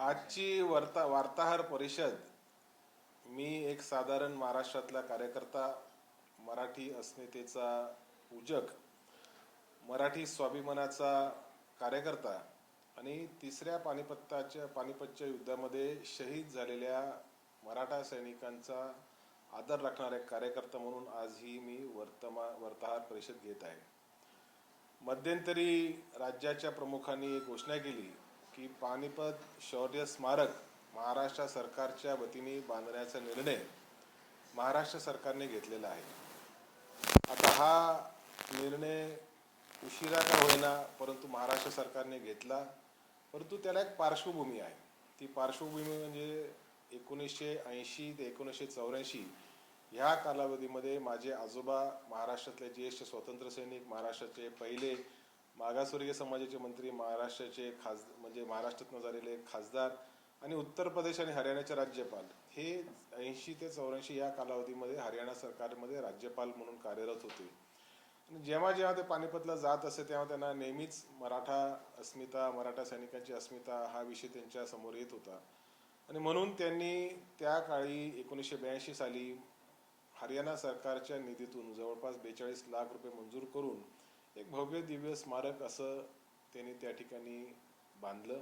आजची वार्ता वार्ताहर परिषद मी एक साधारण महाराष्ट्रातला कार्यकर्ता मराठी अस्मितेचा पूजक मराठी स्वाभिमानाचा कार्यकर्ता आणि तिसऱ्या पानिपत्ताच्या पानिपतच्या युद्धामध्ये शहीद झालेल्या मराठा सैनिकांचा आदर राखणारा एक कार्यकर्ता म्हणून आजही मी वर्तमा वार्ताहर परिषद घेत आहे. मध्यंतरी राज्याच्या प्रमुखांनी एक घोषणा केली. की पानिपत शौर्य स्मारक महाराष्ट्र सरकारच्या वतीने बांधण्याचा निर्णय महाराष्ट्र सरकारने घेतलेला आहे. आता हा निर्णय उशिरा का होईना परंतु महाराष्ट्र सरकारने घेतला. परंतु त्याला एक पार्श्वभूमी आहे. ती पार्श्वभूमी म्हणजे एकोणीसशे ऐंशी ते एकोणीसशे चौऱ्याऐंशी ह्या कालावधीमध्ये माझे आजोबा महाराष्ट्रातले ज्येष्ठ स्वातंत्र्य सैनिक महाराष्ट्राचे पहिले मागासवर्गीय समाजाचे मंत्री महाराष्ट्राचे खास म्हणजे महाराष्ट्रातून झालेले खासदार आणि उत्तर प्रदेश आणि हरियाणाचे राज्यपाल. हे ऐंशी ते चौऱ्याऐंशी या कालावधीमध्ये हरियाणा सरकारमध्ये राज्यपाल म्हणून कार्यरत होते. आणि जेव्हा जेव्हा ते पानिपतला जात असे तेव्हा त्यांना नेहमीच मराठा अस्मिता मराठा सैनिकांची अस्मिता हा विषय त्यांच्यासमोर येत होता. आणि म्हणून त्यांनी त्या काळी एकोणीसशे ब्याऐंशी साली हरियाणा सरकारच्या निधीतून जवळपास बेचाळीस लाख रुपये मंजूर करून एक भव्य दिव्य स्मारक असं त्याने त्या ठिकाणी बांधलं.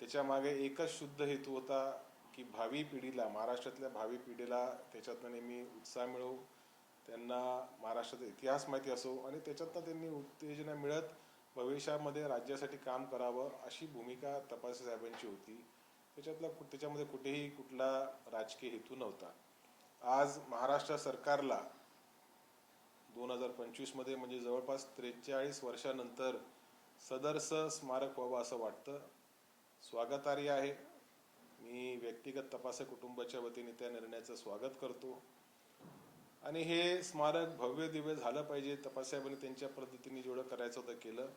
त्याच्यामागे एकच शुद्ध हेतू होता की भावी पिढीला महाराष्ट्रातल्या भावी पिढीला त्याच्यातनं नेहमी उत्साह मिळवू त्यांना महाराष्ट्राचा इतिहास माहिती असो आणि त्याच्यातनं त्यांनी उत्तेजना मिळत भविष्यामध्ये राज्यासाठी काम करावं अशी भूमिका तपासे साहेबांची होती. त्याच्यातला कु- त्याच्यामध्ये कुठेही कुठला राजकीय हेतू नव्हता. आज महाराष्ट्र सरकारला दोन हजार पंचवीसमध्ये म्हणजे जवळपास त्रेचाळीस वर्षानंतर सदरसं स्मारक व्हावं असं वाटतं. स्वागतार्य आहे. मी व्यक्तिगत तपासे कुटुंबाच्या वतीने त्या निर्णयाचं स्वागत करतो. आणि हे स्मारक भव्य दिव्य झालं पाहिजे. तपासाहेबांनी त्यांच्या पद्धतीने जेवढं करायचं होतं केलं.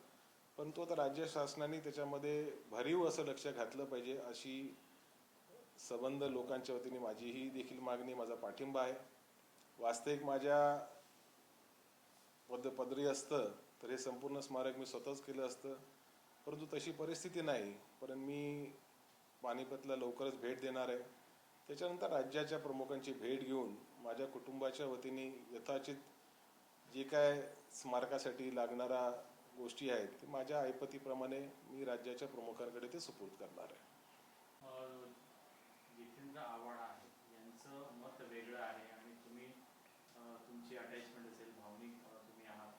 परंतु आता राज्य शासनाने त्याच्यामध्ये भरीव असं लक्ष घातलं पाहिजे अशी संबंध लोकांच्या वतीने माझी ही देखील मागणी माझा पाठिंबा आहे. वास्तविक माझ्या पद पदरी असतं तर हे संपूर्ण स्मारक मी स्वतःच केलं असतं. परंतु तशी परिस्थिती नाही. पण मी पानिपतला लवकरच भेट देणार आहे. त्याच्यानंतर राज्याच्या प्रमुखांची भेट घेऊन माझ्या कुटुंबाच्या वतीने यथाचित जे काय स्मारकासाठी लागणारा गोष्टी आहेत ते माझ्या ऐपतीप्रमाणे मी राज्याच्या प्रमुखांकडे ते सुपूर्द करणार आहे. जितेंद्र आव्हाड आहे. यांचं मत वेगळं आहे आणि तुम्ही तुमची अटॅचमेंट असेल भावनिक अ, तुम्ही आहात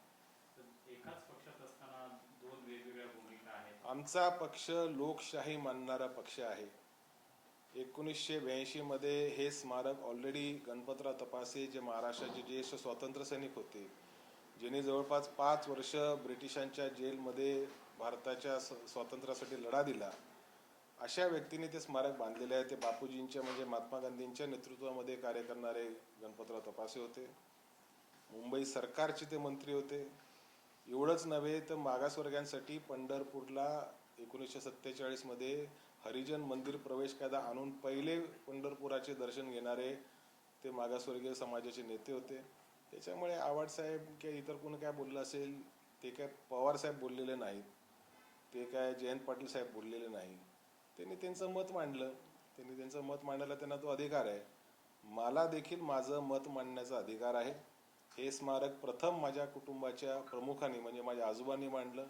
तर एकाच पक्षात असताना दोन वेगवेगळ्या भूमिका आहेत आमचा पक्ष लोकशाही मानणारा पक्ष आहे. एकोणीसशे ब्याऐंशीमध्ये हे स्मारक ऑलरेडी गणपतराव तपासे जे महाराष्ट्राचे ज्येष्ठ स्वातंत्र्य सैनिक होते. ज्यांनी जवळपास पाच वर्ष ब्रिटिशांच्या जेलमध्ये भारताच्या स्वातंत्र्यासाठी लढा दिला. अशा व्यक्तीने ते स्मारक बांधलेले आहे. ते बापूजींच्या म्हणजे महात्मा गांधींच्या नेतृत्वामध्ये कार्य करणारे गणपतराव तपासे होते. मुंबई सरकारचे ते मंत्री होते. एवढंच नव्हे तर मागासवर्गांसाठी पंढरपूरला एकोणीसशे सत्तेचाळीसमध्ये हरिजन मंदिर प्रवेश कायदा आणून पहिले पंढरपुराचे दर्शन घेणारे ते मागासवर्गीय समाजाचे नेते होते. त्याच्यामुळे आवाडसाहेब किंवा इतर कोण काय बोललं असेल ते काय पवार साहेब बोललेले नाहीत. ते काय जयंत पाटील साहेब बोललेले नाही त्यांनी त्यांचं मत मांडलं. त्यांनी त्यांचं मत मांडायला त्यांना तो अधिकार आहे. मला देखील माझं मत मांडण्याचा अधिकार आहे. हे स्मारक प्रथम माझ्या कुटुंबाच्या प्रमुखांनी म्हणजे माझ्या आजोबांनी मांडलं.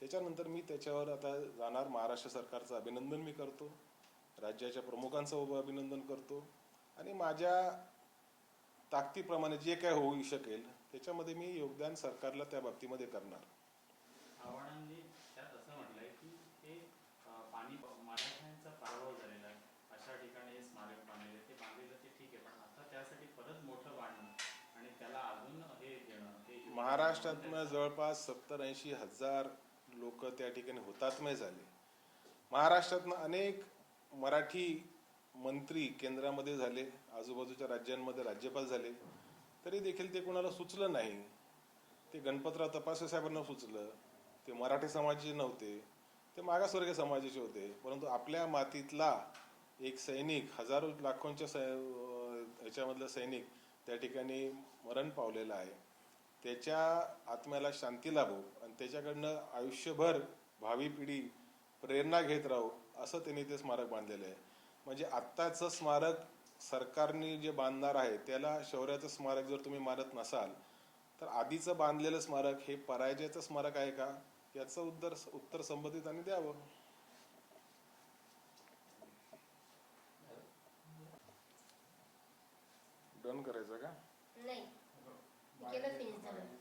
त्याच्यानंतर मी त्याच्यावर आता जाणार. महाराष्ट्र सरकारचं अभिनंदन मी करतो. राज्याच्या प्रमुखांचं उभं अभिनंदन करतो. आणि माझ्या ताकदीप्रमाणे जे काय होऊ शकेल त्याच्यामध्ये मी योगदान सरकारला त्या बाबतीमध्ये करणार आव्हाडांनी त्यात असं म्हटलंय की हे अ, पाणी मराठ्यांचा पराभव झालेला आहे अशा ठिकाणी हे स्मारक बांधलेलं आहे. ते बांधलेलं ते ठीक आहे पण आता त्यासाठी परत मोठं बांधणं आणि त्याला अजून हे देणं हे महाराष्ट्रातनं जवळपास सत्तर ऐंशी हजार लोक त्या ठिकाणी हुतात्मय झाले. महाराष्ट्रातनं अनेक मराठी मंत्री केंद्रामध्ये झाले आजूबाजूच्या राज्यांमध्ये राज्यपाल झाले तरी देखील ते कोणाला सुचलं नाही. ते गणपतराव तपासे साहेबांना सुचलं ते मराठी समाजाचे नव्हते ते मागासवर्गीय समाजाचे होते परंतु आपल्या मातीतला एक सैनिक हजारो लाखोंच्या सै अं, सैनिक त्या ठिकाणी मरण पावलेलं आहे. त्याच्या आत्म्याला शांती लाभो आणि त्याच्याकडनं आयुष्यभर भावी पिढी प्रेरणा घेत राहू असं त्यांनी ते स्मारक बांधलेलं आहे. म्हणजे आत्ताचं स्मारक सरकारने जे बांधणार आहे त्याला शौर्याचं स्मारक जर तुम्ही मारत नसाल तर आधीचं बांधलेलं स्मारक हे पराजयाचं स्मारक आहे का? याचं उत्तर उत्तर संबंधितांनी द्यावं. डन करायचं का? नाही. Gelir finizlere.